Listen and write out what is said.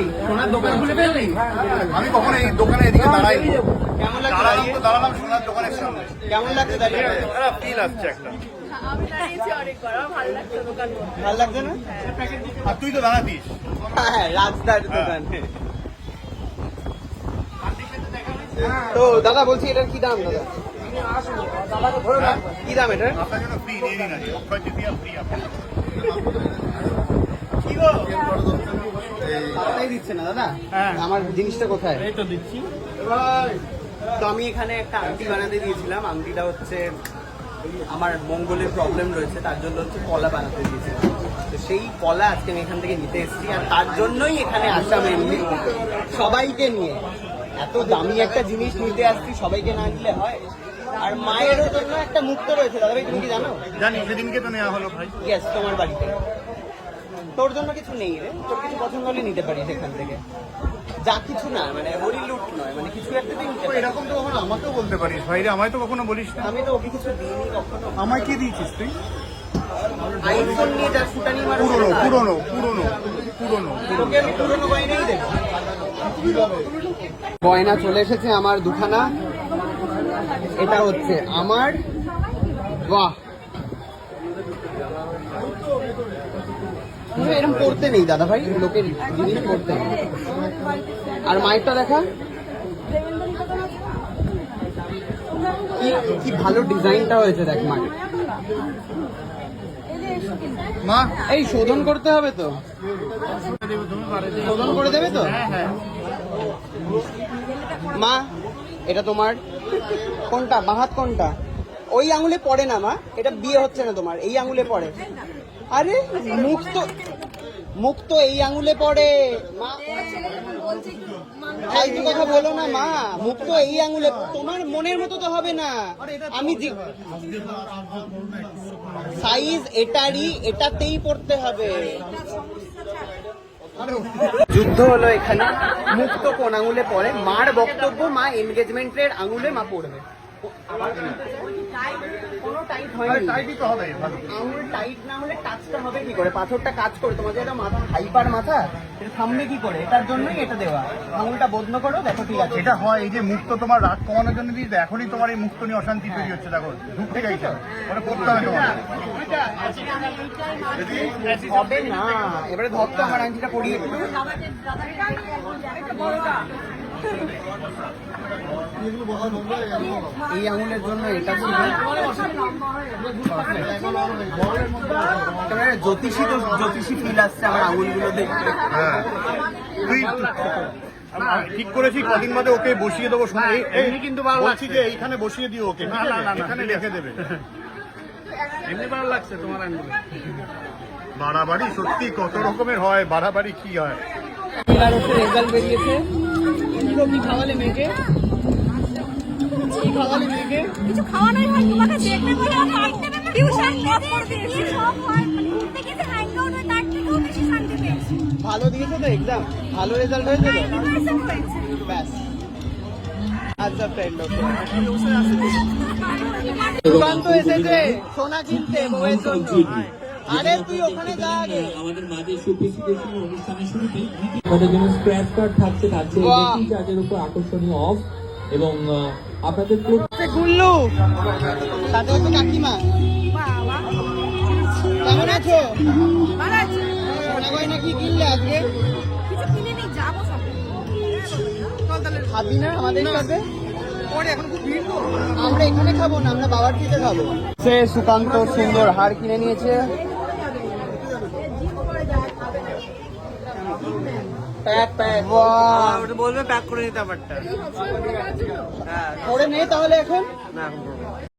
ভাই সোনার দোকান খুলে ফেললি? আমি কখনো এই দোকানে এদিকে দাঁড়াই। কেমন লাগছে দাঁড়ালাম দাঁড়িয়ে? তো দাঁড়ালাম সোনার দোকানের সামনে। কেমন লাগছে দাঁড়িয়ে? একটা ফিল আসছে একটা। ভালো লাগছে না? আর তুই তো দাঁড়াতিস। হ্যাঁ রাজদার দোকান। তো দাদা বলছি এটার কি দাম দাদা? কি দাম এটার? আপনার জন্য ফ্রি নিয়ে নিন আজকে। অক্ষয় তৃতীয়া ফ্রি আপনার পাত্তাই দিচ্ছে না দাদা? হ্যাঁ। আমার জিনিসটা কোথায়? এই তো দিচ্ছি। তো আমি এখানে একটা আংটি বানাতে দিয়েছিলাম। আংটিটা হচ্ছে আমার মঙ্গলের প্রবলেম রয়েছে তার জন্য হচ্ছে কলা বানাতে দিয়েছিলাম। তো সেই কলা আজকে আমি এখান থেকে নিতে এসেছি আর তার জন্যই এখানে আসা মেনলি সবাইকে নিয়ে। এত দামি একটা জিনিস নিতে আসছি সবাইকে না নিলে হয়। আর মায়েরও জন্য একটা মুক্ত রয়েছে। দাদা ভাই তুমি কি জানো? জানি সেদিনকে তো নেওয়া হলো ভাই। ইয়েস তোমার বাড়িতে। তোর জন্য কিছু নেই রে। তোর কিছু পছন্দ হলে নিতে পারিস এখান থেকে। যা কিছু না মানে হরি লুট নয় মানে কিছু একটা পারিস। এরকম তো কখনো আমাকেও বলতে পারিস ভাই রে আমায় তো কখনো বলিস না। আমি তো ওকে কিছু দিইনি কখনো। আমায় কি দিয়েছিস তুই? আইফোন নিয়ে যা ফুটানি মারা পুরনো পুরনো পুরনো পুরনো। তোকে আমি পুরনো গয়নাই দেবো। গয়না চলে এসেছে আমার দুখানা। এটা হচ্ছে আমার বাহ। এরকম করতে নেই দাদা ভাই লোকের জিনিস করতে নেই। আর মায়েরটা দেখা? কি- কি ভালো ডিজাইনটা হয়েছে দেখ মায়ের মা। এই শোধন করতে হবে তো। শোধন করে দেবে তো? মা এটা তোমার। কোনটা? বাহাত কোনটা? ওই আঙুলে পড়ে না, মা। এটা বিয়ে হচ্ছে না তোমার, এই আঙুলে পড়ে। আরে, মুখ তো মুখ তো এই আঙুলে পড়ে। মা ফালতু কথা বলো না, মা। মুখ তো এই আঙুলে তোমার মনের মতো তো হবে না। আমি সাইজ এটারই, এটাতেই পড়তে হবে। যুদ্ধ হলো এখানে। মুক্ত কোন আঙুলে পড়ে। মার বক্তব্য মা এনগেজমেন্টের আঙুলে মা পড়বে। কোনো টাইট হয়নি টাইপই তো হবে ভালো আঙুল টাইট না হলে টাচটা হবে কি করে পাথরটা কাজ করে তোমার এটা মাথা হাইপার মাথা এটা থামবে কি করে এটার জন্যই এটা দেওয়া আঙুলটা করো দেখো ঠিক আছে এটা হয় এই যে মুক্ত তোমার রাগ কমানোর জন্য দিস এখনই তোমার এই মুক্ত নিয়ে অশান্তি তৈরি হচ্ছে দেখো ঢুকতে গাইছে ওটা করতে হবে তোমার হবে না এবারে ধর তো আমার আংটিটা দিই। এই আঙুলের জন্য এটা জ্যোতিষী তো জ্যোতিষী ফিল আসছে আমার আঙুলগুলো দেখতে। হ্যাঁ। তুই ঠিক করেছি কদিন বাদে ওকে বসিয়ে দেবো। শোনা এমনি কিন্তু ভালো লাগছে। যে এইখানে বসিয়ে দিও ওকে। না না না এখানে রেখে দেবে। এমনি ভালো লাগছে তোমার আঙ্গুলে বাড়াবাড়ি সত্যি কত রকমের হয় বাড়াবাড়ি কি হয়? এবার রেজাল্ট বেরিয়েছে। কি খাওয়ালে মেয়েকে? কি খাওয়ালে মেয়েকে? কিছু খাওয়ানোই হয় তোমাকে দেখতে বলে টিউশন ড্রপ করে দিয়েছি। সব হয়? মানে ঘুরতে গেছে হ্যাং আউট হয় তার থেকেও বেশি শান্তি পেয়েছি। ভালো দিয়েছে তো এক্সাম ভালো রেজাল্ট হয়েছে তো? ব্যাস। আচ্ছা ফ্রেন্ড ওকে সুকান্ত এসেছে সোনা কিনতে বউয়ের জন্য। আরে তুই ওখানে আমাদের মাঝে সুপ্রিসিটেশন অনুষ্ঠানের শুরুতেই। আমাদের জন্য স্ক্র্যাচ কার্ড থাকছে থাকছে বাহ। চার্জের উপর আকর্ষণীয় অফ এবং আহ, আপনাদের প্রত্যেক সে গুল্লু। সাথে হচ্ছে কাকিমা। কেমন আছো? আছে। সোনা গয়না কি কিনলে আজকে। খাবি না আমাদের সাথে? আমরা এখানে খাব না আমরা বাবার খেতে খাব। সে সুকান্ত সুন্দর হার কিনে নিয়েছে। প্যাক প্যাক ওটা বলবে প্যাক করে নিতে ব্যাপারটা করে নে তাহলে এখন? না এখন